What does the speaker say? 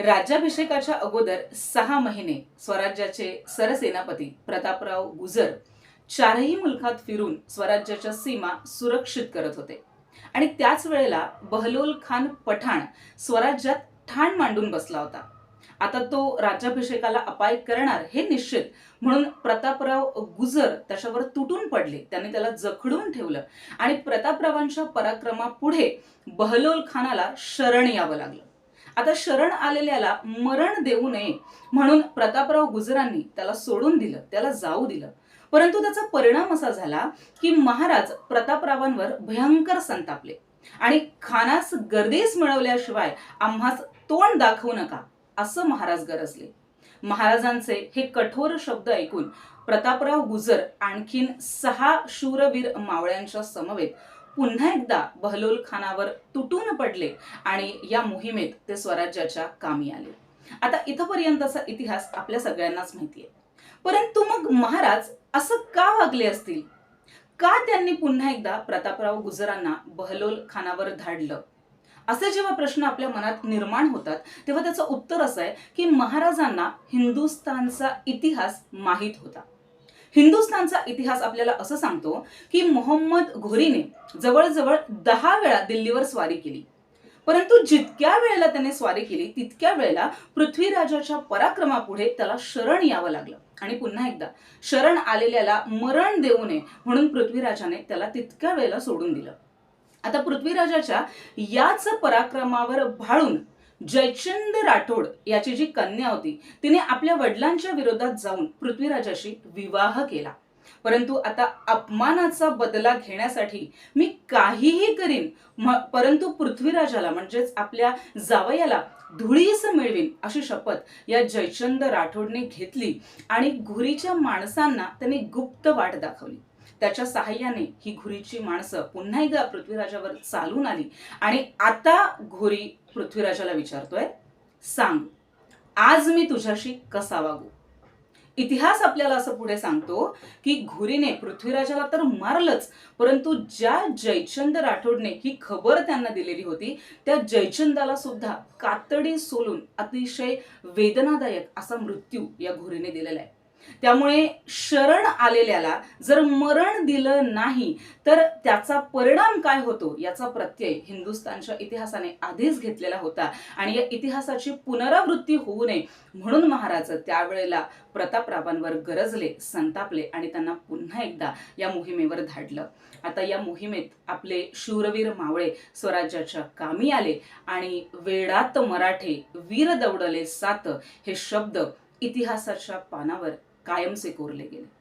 राज्याभिषेकाच्या अगोदर सहा महिने स्वराज्याचे सरसेनापती प्रतापराव गुजर चारही मुलखात फिरून स्वराज्याच्या सीमा सुरक्षित करत होते. आणि त्याच वेळेला बहलोल खान पठाण स्वराज्यात ठाण मांडून बसला होता. आता तो राज्याभिषेकाला अपाय करणार हे निश्चित म्हणून प्रतापराव गुजर त्याच्यावर तुटून पडले. त्याने त्याला जखडून ठेवलं आणि प्रतापरावांच्या पराक्रमापुढे बहलोल खानाला शरण यावं लागलं. आता शरण आलेल्याला मरण देऊ नये म्हणून प्रतापराव गुजरांनी त्याला सोडून दिलं त्याला जाऊ दिलं. परंतु त्याचा परिणाम असा झाला की महाराज प्रतापरावांवर भयंकर संतापले. आणि खानास गर्दीस मिळवल्याशिवाय आम्हास तोंड दाखवू नका असं महाराज गरजले. महाराजांचे हे कठोर शब्द ऐकून प्रतापराव गुजर आणखीन सहा शूरवीर मावळ्यांच्या समवेत पुन्हा एकदा बहलोल खानावर तुटून पडले आणि या मोहिमेत ते स्वराज्याच्या कामी आले. आता इथपर्यंतचा इतिहास आपल्या सगळ्यांनाच माहिती आहे परंतु मग महाराज असं का वागले असतील? का त्यांनी पुन्हा एकदा प्रतापराव गुजरांना बहलोल खानावर धाडलं? असे जेव्हा प्रश्न आपल्या मनात निर्माण होतात तेव्हा त्याचं उत्तर असं आहे की महाराजांना हिंदुस्थानचा इतिहास माहीत होता. हिंदुस्थानचा इतिहास आपल्याला असं सांगतो की मोहम्मद घोरीने जवळजवळ दहा वेळा दिल्लीवर स्वारी केली. परंतु जितक्या वेळेला त्याने स्वारी केली तितक्या वेळेला पृथ्वीराजाच्या पराक्रमापुढे त्याला शरण यावं लागलं. आणि पुन्हा एकदा शरण आलेल्याला मरण देऊ नये म्हणून पृथ्वीराजाने त्याला तितक्या वेळेला सोडून दिलं. आता पृथ्वीराजाच्या याच पराक्रमावर भाळून जयचंद राठोड याची जी कन्या होती तिने आपल्या वडिलांच्या विरोधात जाऊन पृथ्वीराजाशी विवाह केला. परंतु आता अपमानाचा बदला घेण्यासाठी मी काहीही करीन परंतु पृथ्वीराजाला म्हणजेच आपल्या जावयाला धुळीस मिळवीन अशी शपथ या जयचंद राठोडने घेतली आणि घुरीच्या माणसांना त्यांनी गुप्त वाट दाखवली. त्याच्या सहाय्याने ही घुरीची माणसं पुन्हा एकदा पृथ्वीराजावर चालून आली. आणि आता घोरी पृथ्वीराजाला विचारतोय सांग आज मी तुझ्याशी कसा वागू? इतिहास आपल्याला असं पुढे सांगतो की घुरीने पृथ्वीराजाला तर मारलंच परंतु ज्या जयचंद राठोडने ही खबर त्यांना दिलेली होती त्या जयचंदाला सुद्धा कातडी सोलून अतिशय वेदनादायक असा मृत्यू या घुरीने दिलेला आहे. त्यामुळे शरण आलेल्याला जर मरण दिलं नाही तर त्याचा परिणाम काय होतो याचा प्रत्यय हिंदुस्थानच्या इतिहासाने आधीच घेतलेला होता. आणि या इतिहासाची पुनरावृत्ती होऊ नये म्हणून महाराज त्यावेळेला प्रतापरावांवर गरजले संतापले आणि त्यांना पुन्हा एकदा या मोहिमेवर धाडलं. आता या मोहिमेत आपले शूरवीर मावळे स्वराज्याच्या कामी आले आणि वेडात मराठे वीर दौडले सात हे शब्द इतिहासाच्या पानावर कायमचे कोरले गेले.